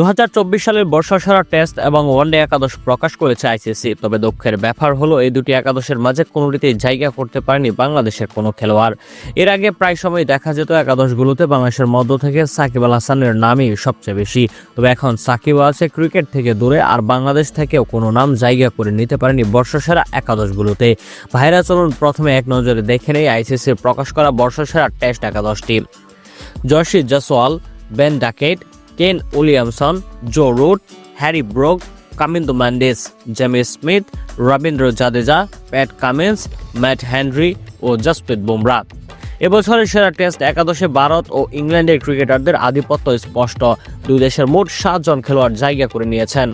দু হাজার চব্বিশ সালের বর্ষা বর্ষাসারা টেস্ট এবং ওয়ানডে একাদশ প্রকাশ করেছে আইসিসি। তবে দক্ষের ব্যাপার হলো, এই দুটি একাদশের মাঝে কোনোটিতেই জায়গা করতে পারেনি বাংলাদেশের কোনো খেলোয়াড়। এর আগে প্রায় সময় দেখা যেত একাদশগুলোতে বাংলাদেশের মধ্য থেকে সাকিব আল হাসানের নামই সবচেয়ে বেশি। তবে এখন সাকিব আছে ক্রিকেট থেকে দূরে, আর বাংলাদেশ থেকেও কোনো নাম জায়গা করে নিতে পারেনি বর্ষসেরা একাদশগুলোতে। ভাইরা, চলুন প্রথমে এক নজরে দেখে নেই আইসিসির প্রকাশ করা বর্ষসেরা টেস্ট একাদশটি। Jersey Jaiswal Ben Duckett Kane Williamson Joe Root Harry Brook Kamindu Mendis Jamie Smith Ravindra Jadeja Pat Cummins Matt Henry ও জসপ্রীত বুমরা এবছরের সেরা টেস্ট একাদশে ভারত ও ইংল্যান্ডের ক্রিকেটারদের আধিপত্য স্পষ্ট। দুই দেশের মোট সাতজন খেলোয়াড় জায়গা করে নিয়েছেন।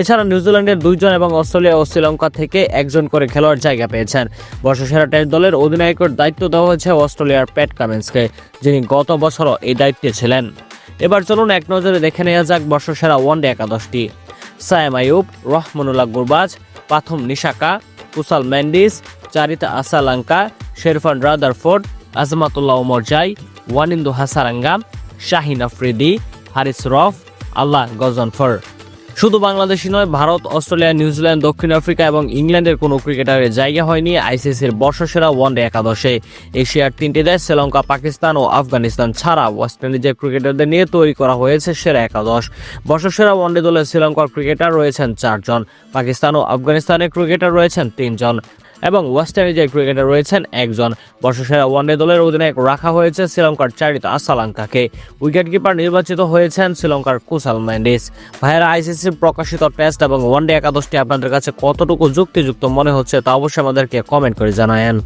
এছাড়া নিউজিল্যান্ডের দুইজন এবং অস্ট্রেলিয়া ও শ্রীলঙ্কা থেকে একজন করে খেলোয়াড় জায়গা পেয়েছেন। বর্ষসেরা টেস্ট দলের অধিনায়কের দায়িত্ব দেওয়া হয়েছে অস্ট্রেলিয়ার প্যাট কামিন্সকে, যিনি গত বছরও এই দায়িত্বে ছিলেন। এবার চলুন এক নজরে দেখে নেওয়া যাক বর্ষসেরা ওয়ানডে একাদশটি। Saim Ayub Rahmanullah Gurbaz, Pathum Nissanka, Kusal Mendis Charith Asalanka, Sherfane Rutherford, Azmatullah Omarzai, Wanindu Hasaranga Shaheen Afridi, Haris Rauf, Allah Ghazanfar. শুধু বাংলাদেশই নয়, ভারত, অস্ট্রেলিয়া নিউজিল্যান্ড দক্ষিণ আফ্রিকা এবং ইংল্যান্ডের কোনো ক্রিকেটারের জায়গা হয়নি আইসিসির বর্ষসেরা ওয়ানডে একাদশে। এশিয়ার তিনটি দেশ, শ্রীলঙ্কা, পাকিস্তান ও আফগানিস্তান ছাড়া ওয়েস্ট ইন্ডিজের ক্রিকেটারদের নিয়ে তৈরি করা হয়েছে সেরা একাদশ। বর্ষসেরা ওয়ানডে দলে শ্রীলঙ্কার ক্রিকেটার রয়েছেন চারজন, পাকিস্তান ও আফগানিস্তানের ক্রিকেটার রয়েছেন তিনজন। এবং ওয়েস্ট ইন্ডিজের ক্রিকেটার রয়েছেন একজন বর্ষসেরা ওয়ানডে দলের অধিনায়ক রাখা হয়েছে শ্রীলঙ্কার চারিত আসালাঙ্কাকে। উইকেটকিপার নির্বাচিত হয়েছেন শ্রীলঙ্কার কুশাল ম্যান্ডিস ভাইয়েরা আইসিসি প্রকাশিত টেস্ট এবং ওয়ানডে একাদশটি আপনাদের কাছে কতটুকু যুক্তিযুক্ত মনে হচ্ছে তা অবশ্যই আমাদেরকে কমেন্ট করে জানায়েন।